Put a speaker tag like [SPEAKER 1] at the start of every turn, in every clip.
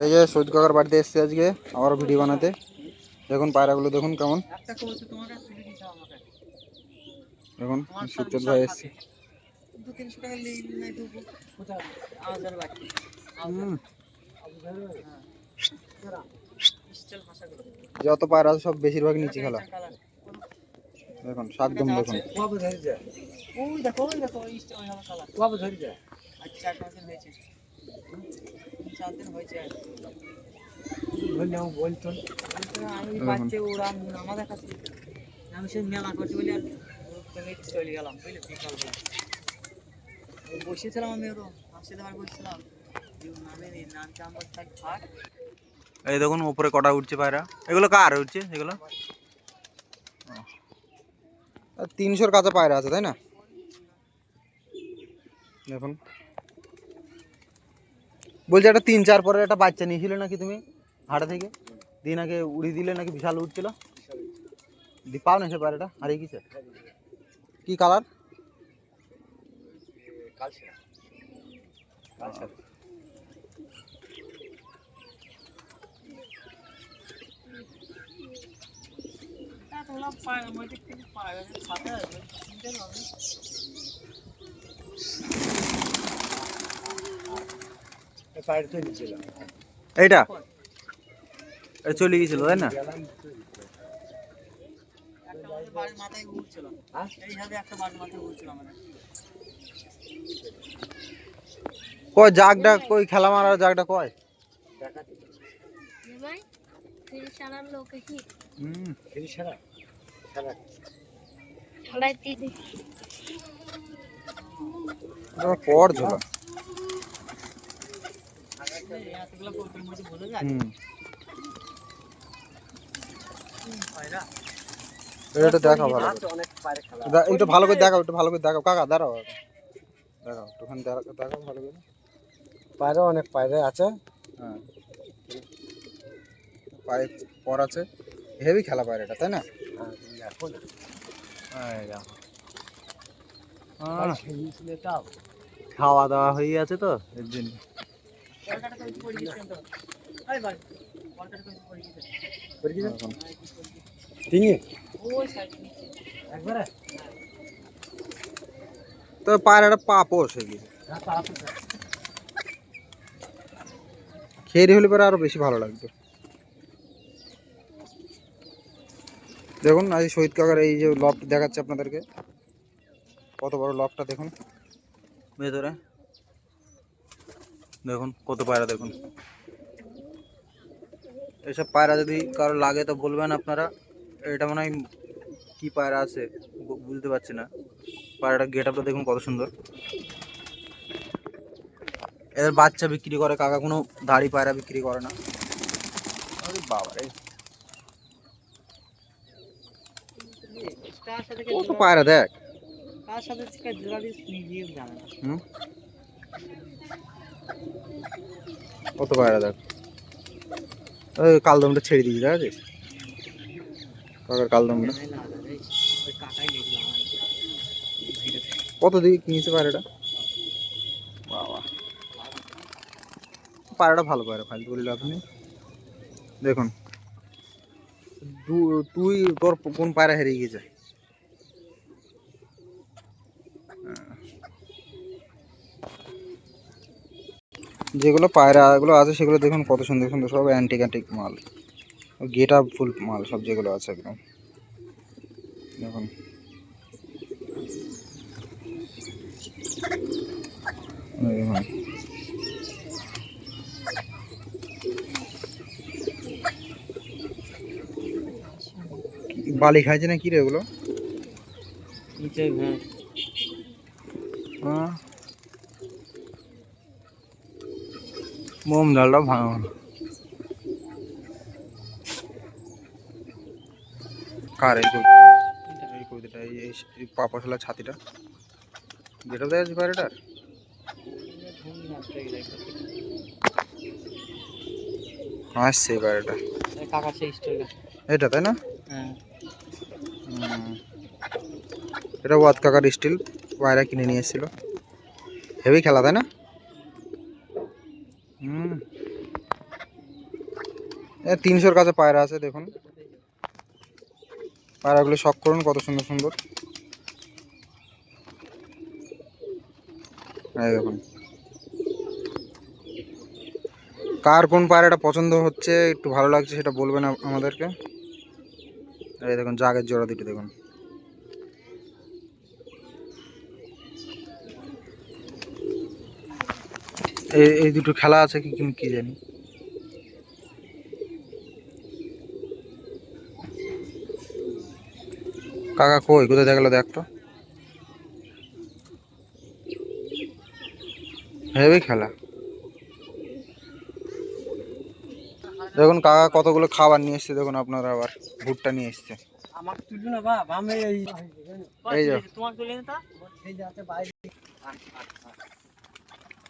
[SPEAKER 1] এই যে সৈয়দ কাকার বাড়িতে এসেছি আজকে আবার ভিডিও বানাতে। দেখুন পায়রাগুলো দেখুন কেমন। দেখুন
[SPEAKER 2] তোমার
[SPEAKER 1] ভাই এসছে। যত পায়রা আছে সব বেশিরভাগ নিচে খেলা। দেখুন শাকদম দেখুন।
[SPEAKER 2] দেখো দেখো পাঁচ দিন হয়েছে
[SPEAKER 3] বলতো
[SPEAKER 2] আমি। বাচ্চা ওরা আমাদের কাছে আমি সে মেলা করছি বলে আর চলে গেলাম বুঝলে? বিকালবেলা বসেছিলাম আমি ওরও থাক থাক।
[SPEAKER 1] এই দেখুন উপরে কটা উঠছে পায়রা এগুলো কার উঠছে এগুলো? তিনশোর কাছে পায়রা আছে তাই না? দেখুন। বলছি একটা তিন, চার পরে একটা বাচ্চা নিয়েছিলে নাকি তুমি? হাটে থেকে। দিন আগে উড়িয়ে দিলে নাকি বিশাল উঠছিল দি, পাও না সে পায়রাটা হারিয়ে গেছে কি কালার?
[SPEAKER 3] কালছে কালছে
[SPEAKER 2] তোমরা পায়
[SPEAKER 1] এইটা? চলে গেছিল তাই না?
[SPEAKER 3] গেলাম
[SPEAKER 2] একটা আমাদের বাড়ির মাথায় উঠছিল
[SPEAKER 3] হ্যাঁ?
[SPEAKER 2] এইভাবে একটা বাড়ির মাথায় উঠছিল আমাদের
[SPEAKER 1] কয়? জাগটা কই খেলা মারার জাগটা কয়
[SPEAKER 3] দেখা
[SPEAKER 4] ভাই তিরিশ আনার লোক কি
[SPEAKER 1] হুম
[SPEAKER 3] ফিরি সারা সারা
[SPEAKER 4] ছড়াই তিরিশ
[SPEAKER 1] এটা পর ঝোলা
[SPEAKER 2] এতগুলো কবুতর মধ্যে বলে যায়
[SPEAKER 1] হুম
[SPEAKER 2] পায়রা
[SPEAKER 1] এটা দেখা ভালো করে।
[SPEAKER 3] আছে অনেক পায়ের খেলা
[SPEAKER 1] দা- একটু ভালো করে দেখাও একটু ভালো করে দেখাও। কাকা দাঁড়াও। দেখাও একটুখানি দেখাও ভালো করে।
[SPEAKER 3] পায়রা অনেক পায়রা আছে।
[SPEAKER 1] হ্যাঁ। পায়ে পর আছে। হেভি খেলা পায় এটা তাই না?
[SPEAKER 3] হ্যাঁ। পায়ের
[SPEAKER 1] খাওয়া দাওয়া হয়ে আছে তো। এর জন্য
[SPEAKER 2] কলকাতা কবুতর পড়ে গেছে তো
[SPEAKER 1] পায়রাটা পা পোষ গেছে
[SPEAKER 3] না তারা তো
[SPEAKER 1] খেয়ে হলে পরে আরও বেশি ভালো লাগতো দেখুন, আজ শহীদ কাকার এই যে লফট দেখাচ্ছে আপনাদেরকে। কত বড় লফটটা দেখুন। ভেতরে। দেখুন কত পায়রা দেখুন। এসব পায়রা যদি কারও লাগে তো বলবেন আপনারা। এটা মনে হয় কি পায়রা আছে বুঝতে পারছি না। পায়রাটার গেট আপটা দেখুন কত সুন্দর। এদের বাচ্চা বিক্রি করে কাকা কোনো দাড়ি পায়রা বিক্রি করে না। আরে বাবা রে। কত পায়রা দেখ।
[SPEAKER 2] কার সাথে থেকে জোড়া দিস নিজেও জানে না।
[SPEAKER 1] হুম? কত পায়রা দেখ। ওই কালদমটা ছেড়ে দিয়েছি, দেখা যাচ্ছে? কাকার কালদমটা। কত দিকে কিনেছে পায়রাটা? বাবা। পায়রাটা ভালো পায়রা ফাইল বলিল আপনি দেখুন। তুই তোর কোন পায়রা হারিয়ে গেছে? যেগুলো পায়রাগুলো আছে, সেগুলো দেখুন কত সুন্দর সুন্দর সব অ্যান্টিক অ্যান্টিক মাল। গেট আপ ফুল মাল সব যেগুলো আছে একদম। দেখুন। বালি খাইছে না কি রে
[SPEAKER 2] হ্যাঁ
[SPEAKER 1] মোম ডালটা ভাঙা কার এই এই কবিতাটা এই পাপাশালা ছাতিটা? যেটা দেয় আছে পায়রাটার আসছে
[SPEAKER 2] কাকা সেই স্টোরি
[SPEAKER 1] এটা তাই না?
[SPEAKER 2] হ্যাঁ।
[SPEAKER 1] এটা ওয়াত কাকার স্টিল পায়রা কিনে নিয়ে এসেছিল। হেভি খেলা তাই না? হুম। তিনশোর কাছে পায়রা আছে, দেখুন। পায়রাগুলো শখ করুন, কত সুন্দর সুন্দর। দেখুন। কার কোন পায়রাটা পছন্দ হচ্ছে, একটু ভালো লাগছে সেটা বলবেন আমাদেরকে। এই দেখুন, জাগের জোড়া দুটো দেখুন। এই এই দুটো খেলা আছে কি কি- কি জানি। কাকা কই? কোথায় দেখাল দেখ তো হেভি খেলা। দেখুন কাকা কতগুলো খাবার নিয়ে এসছে দেখুন আপনারা আবার ভুট্টা নিয়ে এসছে।
[SPEAKER 3] এই
[SPEAKER 1] দেখ
[SPEAKER 2] আর প্যাক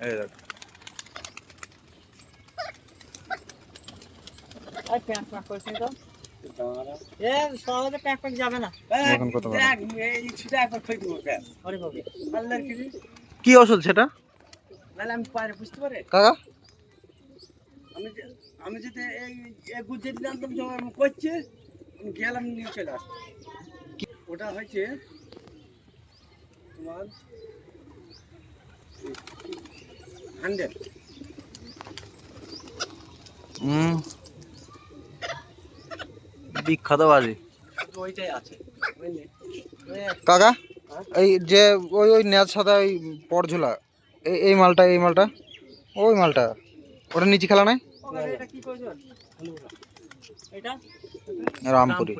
[SPEAKER 2] প্যাক করছিস তো এ সহজে প্যাক প্যাক যাবে না
[SPEAKER 1] দেখুন কত বড়।
[SPEAKER 3] দেখ, এই ছুটে একবার থই দেবো ব্যাস।
[SPEAKER 2] ওরে বাবা
[SPEAKER 3] আল্লাহর কি
[SPEAKER 1] ওষুধ সেটা?
[SPEAKER 3] আমি পারে বুঝতে পারে।
[SPEAKER 1] কাকা?
[SPEAKER 3] আমি আমি যদি এই এই গুজে জানতাম যখন করছি আমি গেলাম নিয়ে চলে আসতাম ওটা হয়েছে তোমার হান্ড্রেড।
[SPEAKER 1] হুম। বিখ্যাত বাজি কাকা, এই যে ওই ওই নেচ সাদা, ওই পরঝোলা, এই এই মালটা এই মালটা, ওই মালটা, ওটা নিচে খেলা নাই? রামপুরি।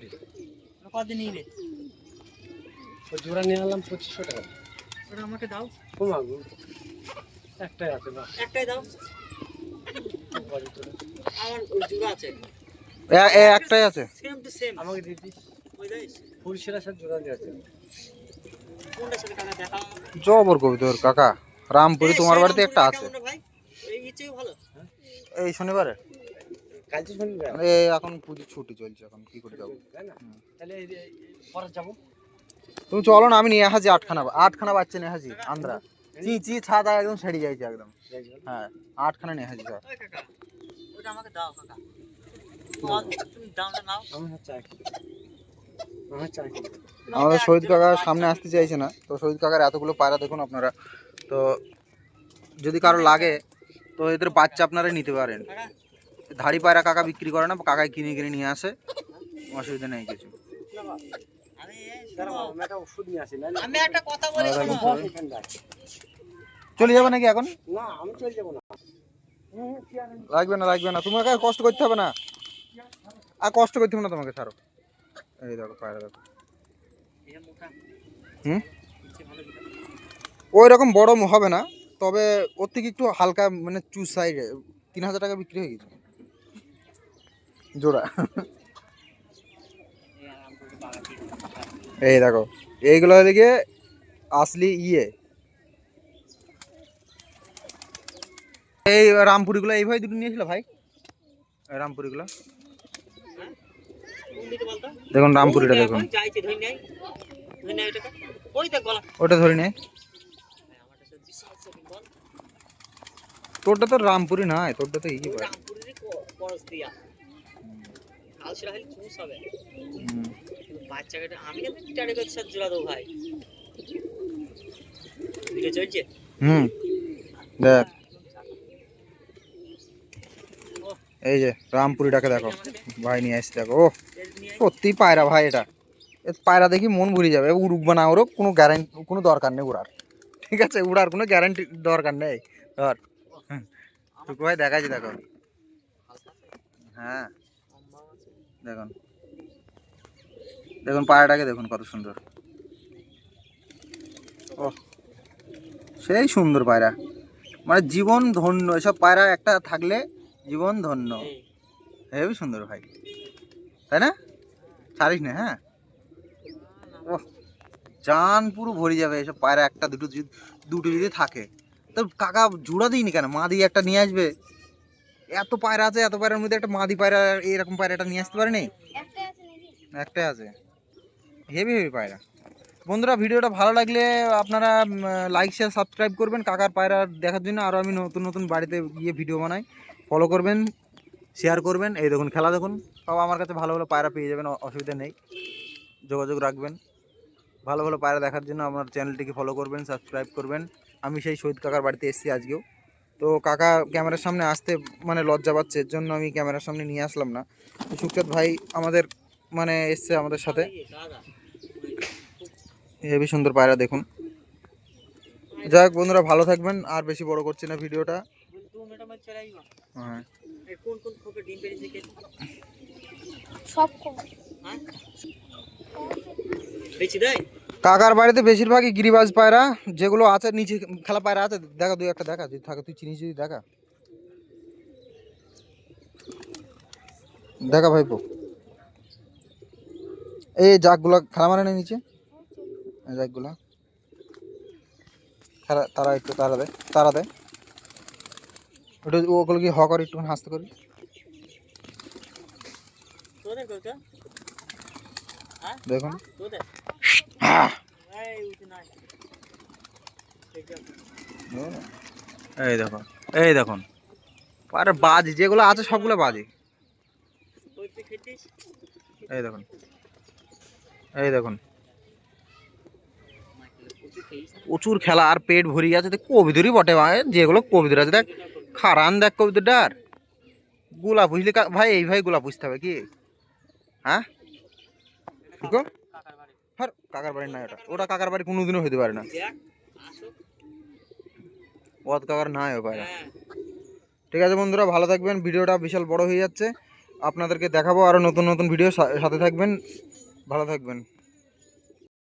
[SPEAKER 3] একটাই আছে।
[SPEAKER 2] সেম টু সেম
[SPEAKER 3] আমাকে
[SPEAKER 2] ওই যাইস?
[SPEAKER 3] সাথে জোড়া দিয়ে আছে।
[SPEAKER 2] কোনটা সাথে টাকা দেখা?
[SPEAKER 1] জবর কবি তোর কাকা। রামপুরি তোমার বাড়িতে একটা আছে।
[SPEAKER 2] এই ইচ্ছে ভালো।
[SPEAKER 1] এই শনিবারে? এ এখন পুজো ছুটি চলছে এখন কি করে যাব? তুমি চলো না আমি নিয়ে হাজি আটখানা আটখানা বাচ্চা নিয়ে হাজি আন্দ্রা। চি চি ছাদা একদম ছেড়ে যাইছে একদম। হ্যাঁ আটখানা নিয়ে হাজি স্যার। আমাদের শহীদ কাকা সামনে আসতে চাইছে না। তো শহীদ কাকার এতগুলো পায়রা দেখুন আপনারা। তো যদি কারও লাগে তো এদের বাচ্চা আপনারা নিতে পারেন। ধাড়ি পায়রা কাকা বিক্রি করে না কাকাই কিনে কিনে নিয়ে আসে। অসুবিধা নেই কিছু। চলে যাবে নাকি এখন? লাগবে না লাগবে না। তোমাকে কষ্ট করতে হবে না। আর কষ্ট করতে না তোমাকে, ছাড়ো। এই দেখো পায়রা দেখো। হুম। ওই রকম বড় হবে না, তবে ওর থেকে একটু হালকা মানে চু সাইডে তিন হাজার টাকা বিক্রি হয়ে গেছে। জোড়া।
[SPEAKER 2] এই
[SPEAKER 1] দেখো, এইগুলো দিকে আসলি ইয়ে। এই রামপুরিগুলো এইভাবে দুটো নিয়েছিল ভাই? রামপুরিগুলো? দেখুন রামপুরিটা দেখুন। ওটা ধরে নে
[SPEAKER 2] আমারটা তো বিশাল shopping mall।
[SPEAKER 1] তোরটা তো রামপুরি নয় তোরটা তো ইয়ে। হুম। দেখ। এই যে রামপুরিটাকে দেখো। ভাই নিয়ে আসছে দেখো ও। সত্যি পায়রা ভাই এটা। পায়রা দেখি মন ভরে যাবে। উড়ুক বা না উড়ুক কোনো গ্যারান্টি কোনো দরকার নেই উড়ার। ঠিক আছে উড়ার কোনো গ্যারান্টি দরকার নেই। ধর। টুকু ভাই দেখাচ্ছি দেখো। হ্যাঁ। দেখুন। দেখুন পায়রাটাকে দেখুন কত সুন্দর। ও সেই সুন্দর পায়রা। মানে জীবন ধন্য এসব পায়রা একটা থাকলে জীবন ধন্য। হেবি সুন্দর ভাই। তাই না? ছাড়িস না হ্যাঁ? ও জান পুরো ভরে যাবে এসব পায়রা একটা দুটো দুটো যদি থাকে। তো কাকা জোড়া দিইনি কেন? মাদি একটা নিয়ে আসবে। এত পায়রা আছে এত পায়রার মধ্যে একটা মাদি পায়রা এরকম পায়রাটা নিয়ে আসতে পারেনি?
[SPEAKER 4] একটাই আছে
[SPEAKER 1] একটাই আছে? হেভি হেভি পায়রা। বন্ধুরা ভিডিওটা ভালো লাগলে আপনারা লাইক শেয়ার সাবস্ক্রাইব করবেন। কাকার পায়রা দেখার জন্য আরও আমি নতুন নতুন বাড়িতে গিয়ে ভিডিও বানাই। ফলো করবেন শেয়ার করবেন। এই দেখুন খেলা দেখুন। সব আমার কাছে ভালো ভালো পায়রা পেয়ে যাবেন অসুবিধা নেই। যোগাযোগ রাখবেন। ভালো ভালো পায়রা দেখার জন্য আমার চ্যানেলটিকে ফলো করবেন সাবস্ক্রাইব করবেন। আমি সেই শহীদ কাকার বাড়িতে এসেছি আজকেও। তো কাকা ক্যামেরার সামনে আসতে মানে লজ্জা পাচ্ছে এর জন্য আমি ক্যামেরার সামনে নিয়ে আসলাম না। তো সুখচাঁদ ভাই আমাদের মানে এসছে আমাদের সাথে। হেবি সুন্দর পায়রা দেখুন। যাই হোক বন্ধুরা ভালো থাকবেন আর বেশি বড় করছি না ভিডিওটা। হ্যাঁ।
[SPEAKER 4] সব
[SPEAKER 1] কাকার বাড়িতে বেশিরভাগই গিরিবাজ পায়রা যেগুলো আছে নিচে খেলা পায়রা আছে দেখা দুই একটা দেখা যদি থাকে তুই চিনিস যদি দেখা। দেখা ভাইপো। এই জাকগুলো খেলা মারে না নিচে? এই জাকগুলো খেলা তারা একটু তারা দেয় তারা দেয় ওটা ওগুলো কি হ করে একটু হাসতে করি দেখুন।
[SPEAKER 2] এই নাই ঠিক আছে।
[SPEAKER 1] এই দেখো এই দেখুন। আরে বাজি যেগুলো আছে সবগুলো বাজি। এই দেখুন এই দেখুন।
[SPEAKER 2] প্রচুর
[SPEAKER 1] খেলা আর পেট ভরি গেছে দেখ কবিদুরই বটে ভাই। যেগুলো কবিদুর আছে দেখ খারান দেখ কবিদুরটার। গোলা বুঝলি কা- ভাই এই ভাই গোলা বুঝতে হবে কি? হ্যাঁ? ঠিক হ্যাঁ
[SPEAKER 2] কাকার বাড়ি
[SPEAKER 1] নাই ওটা। ওটা কাকার বাড়ি কোনোদিনও হতে পারে না। ওয়াদ কাকার নাই ও পায়রা
[SPEAKER 2] হ্যাঁ
[SPEAKER 1] ঠিক আছে বন্ধুরা, ভালো থাকবেন। ভিডিওটা বিশাল বড় হয়ে যাচ্ছে। আপনাদেরকে দেখাবো আরও নতুন নতুন ভিডিও সাথে থাকবেন। ভালো থাকবেন।